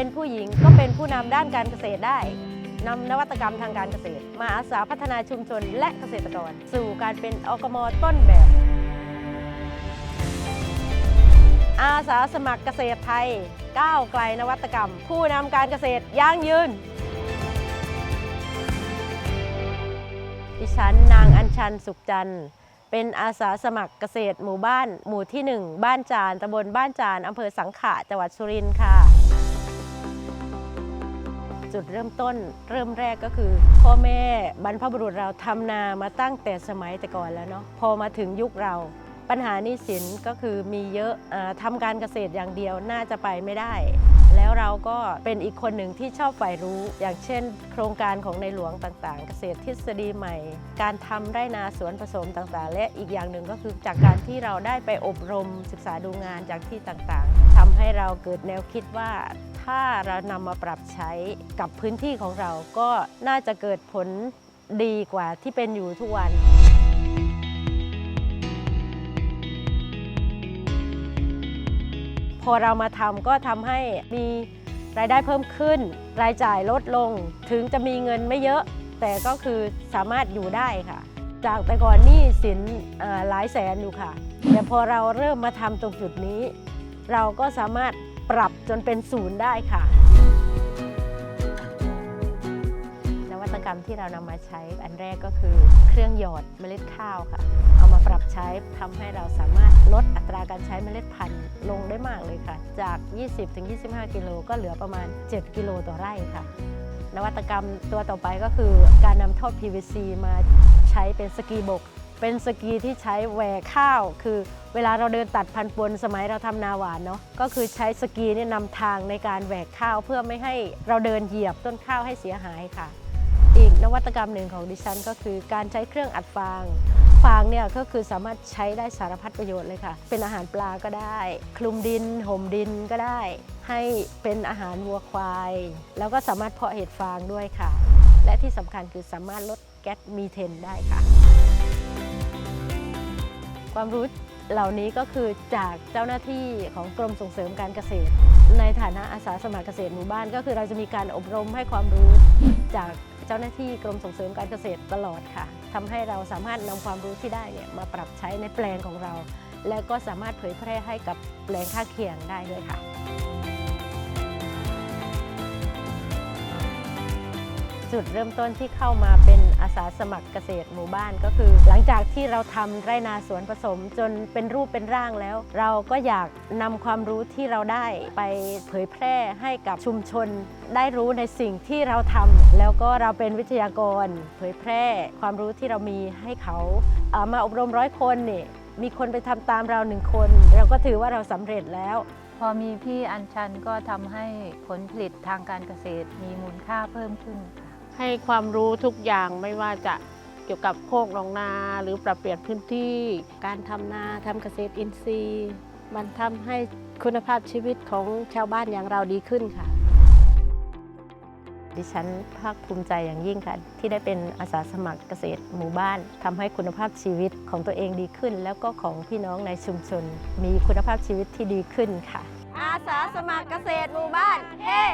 เป็นผู้หญิงก็เป็นผู้นำด้านการเกษตรได้นำนวัตกรรมทางการเกษตร มาอาสาพัฒนาชุมชนและเกษตรกร สู่การเป็นอกมต้นแบบ อาสาสมัครเกษตรไทย ก้าวไกลนวัตกรรม ผู้นำการเกษตรยั่งยืนดิฉันนางอัญชันสุขจันทร์ เป็นอาสาสมัครเกษตรหมู่บ้าน หมู่ที่ 1 บ้านจานตำบลบ้านจานอำเภอสังขะจังหวัดสุรินทร์ค่ะ จุดเริ่มต้นเริ่มแรกก็คือ พ่อแม่บรรพบุรุษเราทำนามาตั้งแต่สมัยแต่ก่อนแล้วเนาะพอมาถึงยุคเรา ปัญหานี้สินก็คือมีเยอะอาทำการเกษตรอย่างเดียวน่าจะไปไม่ได้ แล้วเราก็เป็นอีกคนหนึ่งที่ชอบใฝ่รู้ อย่างเช่น โครงการของในหลวงต่างๆ เกษตรทฤษฎีใหม่ การทำไร่นาสวนผสมต่างๆ และอีกอย่างหนึ่งก็คือจากการที่เราได้ไปอบรมศึกษาดูงานจากที่ต่างๆทำให้เราเกิดแนวคิดว่า ถ้าเรานำมาปรับใช้กับพื้นที่ของเราก็น่าจะเกิดผลดีกว่าที่เป็นอยู่ทุกวันพอเรามาทำก็ทำให้มีรายได้เพิ่มขึ้น รายจ่ายลดลง ถึงจะมีเงินไม่เยอะ แต่ก็คือสามารถอยู่ได้ค่ะ จากแต่ก่อนนี้สินหลายแสนอยู่ค่ะ แต่พอเราเริ่มมาทำตรงจุดนี้ เราก็สามารถ ปรับจนเป็นศูนย์ได้ค่ะ นวัตกรรมที่เรานำมาใช้อันแรกก็คือ เครื่องหยอดเมล็ดข้าวค่ะ เอามาปรับใช้ทำให้เราสามารถลดอัตราการใช้เมล็ดพันธุ์ลงได้มากเลยค่ะ จาก 20-25 กิโลก็เหลือประมาณ 7 กิโลต่อไร่ค่ะนวัตกรรมตัวต่อไปก็คือการนำท่อ PVC มาใช้เป็นสกีบก เป็นสกีที่ใช้แหวกข้าว คือเวลาเราเดินตัดพันธุ์ปนสมัยเราทำนาหวานเนาะก็คือใช้สกีเนี่ยนำทางในการแหวกข้าว เพื่อไม่ให้เราเดินเหยียบต้นข้าวให้เสียหายค่ะ อีกนวัตกรรมหนึ่งของดิฉัน ก็คือการใช้เครื่องอัดฟางฟางเนี่ยก็คือสามารถใช้ได้สารพัดประโยชน์เลยค่ะ เป็นอาหารปลาก็ได้ คลุมดินห่มดินก็ได้ ให้เป็นอาหารวัวควาย แล้วก็สามารถเพาะเห็ดฟางด้วยค่ะ และที่สำคัญคือสามารถลดแก๊สมีเทนได้ค่ะ ความรู้เหล่านี้ก็คือจากเจ้าหน้าที่ของกรมส่งเสริมการเกษตร ในฐานะอาสาสมัครเกษตรหมู่บ้าน ก็คือเราจะมีการอบรมให้ความรู้จากเจ้าหน้าที่กรมส่งเสริมการเกษตรตลอดค่ะทำให้เราสามารถนำความรู้ที่ได้เนี่ยมาปรับใช้ในแปลงของเรา และก็สามารถเผยแพร่ให้กับแปลงข้างเคียงได้ด้วยค่ะ จุดเริ่มต้นที่เข้ามาเป็นอาสาสมัครเกษตรหมู่บ้านก็คือ หลังจากที่เราทำไรนาสวนผสมจนเป็นรูปเป็นร่างแล้ว เราก็อยากนำความรู้ที่เราได้ไปเผยแพร่ให้กับชุมชน ได้รู้ในสิ่งที่เราทำแล้วก็เราเป็นวิทยากร เผยแพร่ความรู้ที่เรามีให้เขาเอ่อมาอบรมร้อยคนนี่มีคนไปทำตามเราหนึ่งคน เราก็ถือว่าเราสำเร็จแล้วพอมีพี่อัญชันก็ทำให้ผลผลิตทางการเกษตรมีมูลค่าเพิ่มขึ้นค่ะ ให้ความรู้ทุกอย่างไม่ว่าจะเกี่ยวกับโคกหนองนาหรือปรับเปลี่ยนพื้นที่ การทำนาทำเกษตรอินทรีย์ มันทำให้คุณภาพชีวิตของชาวบ้านอย่างเราดีขึ้นค่ะ ดิฉันภาคภูมิใจอย่างยิ่งค่ะ ที่ได้เป็นอาสาสมัครเกษตรหมู่บ้านทำให้คุณภาพชีวิตของตัวเองดีขึ้น แล้วก็ของพี่น้องในชุมชน มีคุณภาพชีวิตที่ดีขึ้นค่ะ อาสาสมัครเกษตรหมู่บ้านเฮ้